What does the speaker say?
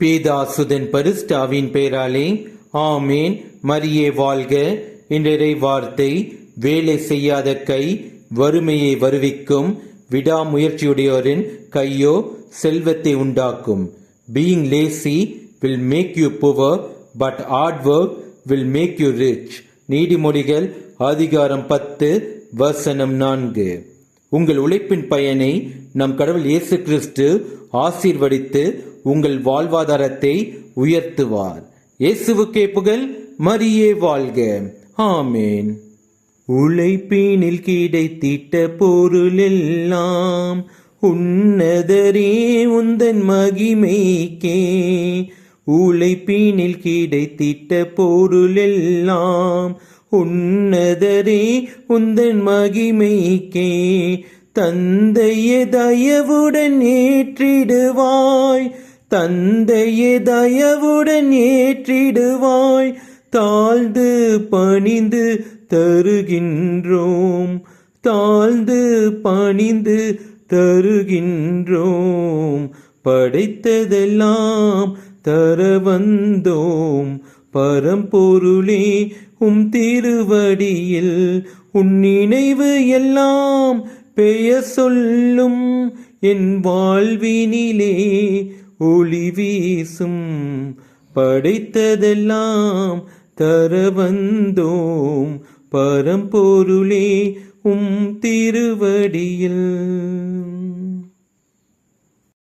பேதாசுதன் பரிஸ்டாவின் பெயராலே ஆமேன். மரியே வாழ்க. என்றரை வார்த்தை வேலை செய்யாத கை வறுமையை வருவிக்கும். விடாமுயற்சியுடையோரின் கையோ செல்வத்தை உண்டாக்கும். Being lazy will make you poor but hard work will make you rich நீதிமொழிகள் அதிகாரம் பத்து வசனம் நான்கு. உங்கள் உழைப்பின் பயனை நம் கடவுள் இயேசு கிறிஸ்து ஆசீர்வதித்து உங்கள் வாழ்வாதாரத்தை உயர்த்துவார். இயேசுவுக்கே புகழ் மரியே வாழ்க. ஆமேன். உழைப்பினில் கிடைத்திட்ட பொருளெல்லாம் உன்னதரே உந்தன் மகிமைக்கே. உழைப்பினில் கிடைத்திட்ட பொருளெல்லாம் உன்னதரே உந்தன் மகிமைக்கே தந்தைய தயவுடன் ஏற்றிடுவாய். தந்தைய தயவுடன் ஏற்றிடுவாய். தாழ்ந்து பணிந்து தருகின்றோம். தாழ்ந்து பணிந்து தருகின்றோம். படைத்ததெல்லாம் தர வந்தோம். பரம்பொருளே உம் திருவடியில் உன் நினைவு எல்லாம் பெயர் சொல்லும். என் வாழ்வினிலே ஒளி வீசும். படைத்ததெல்லாம் தர வந்தோம். பரம்பொருளே உம் திருவடியில்